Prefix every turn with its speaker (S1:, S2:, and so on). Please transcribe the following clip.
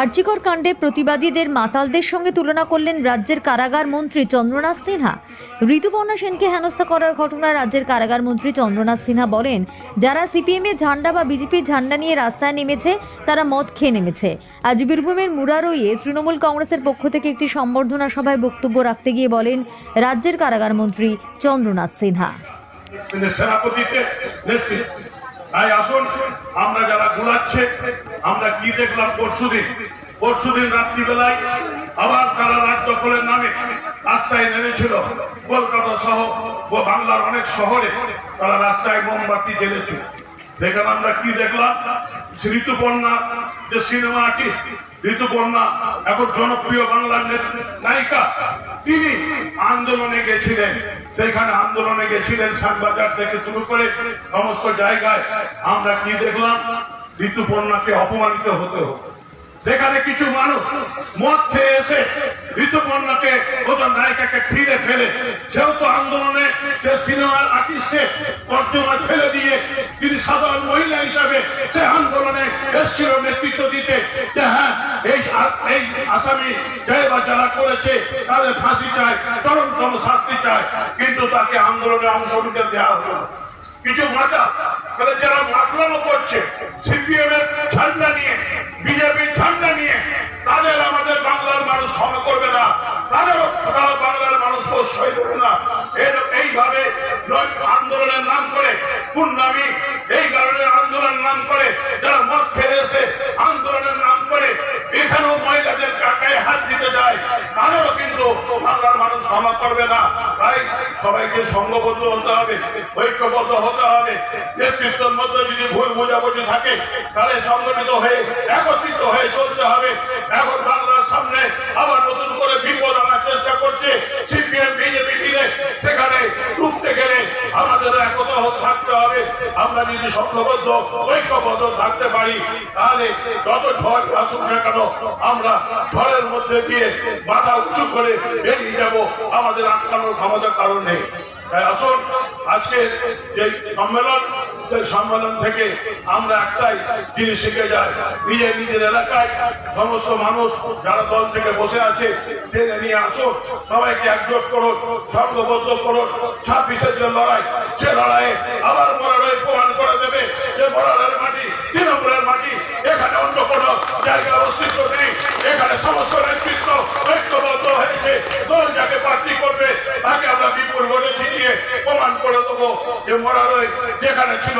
S1: আর্জিকর কাণ্ডে প্রতিবাদীদের মাতালদের সঙ্গে তুলনা করলেন রাজ্যের কারাগার মন্ত্রী চন্দ্রনাথ সিনহা। ঋতুপর্ণা সেনকে হেনস্থা করার ঘটনায় রাজ্যের কারাগার মন্ত্রী চন্দ্রনাথ সিনহা বলেন, যারা সিপিএম এর ঝান্ডা বা বিজেপির ঝান্ডা নিয়ে রাস্তায় নেমেছে, তারা মদ খেয়ে নেমেছে। আজ বীরভূমের মুরারইয়ে তৃণমূল কংগ্রেসের পক্ষ থেকে একটি সম্বর্ধনা সভায় বক্তব্য রাখতে গিয়ে বলেন রাজ্যের কারাগার মন্ত্রী চন্দ্রনাথ সিনহা।
S2: তাই আসুন, আমরা যারা ঘোরাচ্ছে আমরা কি দেখলাম পরশুদিন? পরশুদিন রাত্রিবেলায় আবার তারা রাজ দখলের নামে রাস্তায় নেমেছিল। কলকাতা সহ ও বাংলার অনেক শহরে তারা রাস্তায় মোমবাতি জ্বেলেছিল। সেখানে আমরা কি দেখলাম? ঋতুপর্ণা যে সিনেমা আর্টিস্ট ঋতুপর্ণা এখন জনপ্রিয় বাংলার নায়িকা, তিনি আন্দোলনে গেছিলেন। সেখানে আন্দোলনে গেছিলেন শ্যামবাজার থেকে শুরু করে সমস্ত জায়গায় আমরা কি দেখলাম? ঋতুপর্ণাকে অপমানিত হতে হতো সেখানে কিছু মানুষ মদ খেয়ে এসে ঋতুপর্ণাকে ওজন নায়িকাকে ফিরে ফেলে, সেও তো আন্দোলনে, সে সিনেমার আর্টিস্টে তর্জমা ফেলে দিয়ে তিনি সাধারণ মহিলা হিসাবে সে আন্দোলনে এসেছিল নেতৃত্ব দিতে। যে হ্যাঁ এই এই আসামি বা যারা করেছে, তাদের ফাঁসি চায়, চরমতম শাস্তি চায়, কিন্তু তাকে আন্দোলনে অংশ নিতে দেওয়া হলো কিছু মাথা তাহলে যারা মাতলানো করছে সিপিএম এর ঝান্ডা নিয়ে, বিজেপির ঝান্ডা নিয়ে, তাদের আমাদের বাংলার মানুষ ক্ষমা করবে না। তাদেরও বাংলার মানুষ প্রশ্রয় দেবে না। এইভাবে আন্দোলনের নাম করে পূর্ণামী এই কারণে আন্দোলনের নাম করে যারা মদ ফেলে এসে আন্দোলনের নাম করে, এখানেও মহিলাদের গায়ে হাত দিতে যায়, তাদেরও কিন্তু বাংলার মানুষ ক্ষমা করবে না। সবাইকে সংঘবদ্ধ হতে হবে, ঐক্যবদ্ধ হতে হবে। নেতৃত্বের মধ্যে যদি ভুল বোঝাবুঝি থাকে, তাহলে সংগঠিত হয়ে, একত্রিত হয়ে চলতে হবে। এখন বাংলার সামনে আবার নতুন করে বিপদ আনার চেষ্টা করছে সিপিএম বিজেপি মিলে সেখানে রুখতে গেলে আমাদের একতা হতে থাকতে হবে আমরা যদি সংঘবদ্ধ ঐক্যবদ্ধ থাকতে পারি, তাহলে যত ঝড় আসুক না কেন, আমরা ঝড়ের মধ্যে দিয়ে মাথা উঁচু করে বেরিয়ে যাব। আমাদের আটকানোর ক্ষমতার কারণ নেই। তাই আসুন, আজকে যে সম্মেলন সেই সম্মেলন থেকে আমরা একটাই জিনিস শিখে যাই। নিজের নিজের এলাকায় সমস্ত মানুষ যারা দল থেকে বসে আছে, টেনে নিয়ে আসুন। সবাইকে একজোট করুন সংঘবদ্ধ করুন। ছাব্বিশের যে লড়াই, সে লড়াইয়ে আবার মরালয় প্রমাণ করে মরালের মাটি তৃণমূলের মাটি, এখানে অন্য কোনো জায়গায় অস্তিত্ব নেই। এখানে সমস্ত নেতৃত্ব ঐক্যবদ্ধ হয়েছে। দল যাকে প্রার্থী করবে, তাকে আমরা বিপুল ভোটে জিতিয়ে প্রমাণ করে দেবো যে মরালয় যেখানে ছিল।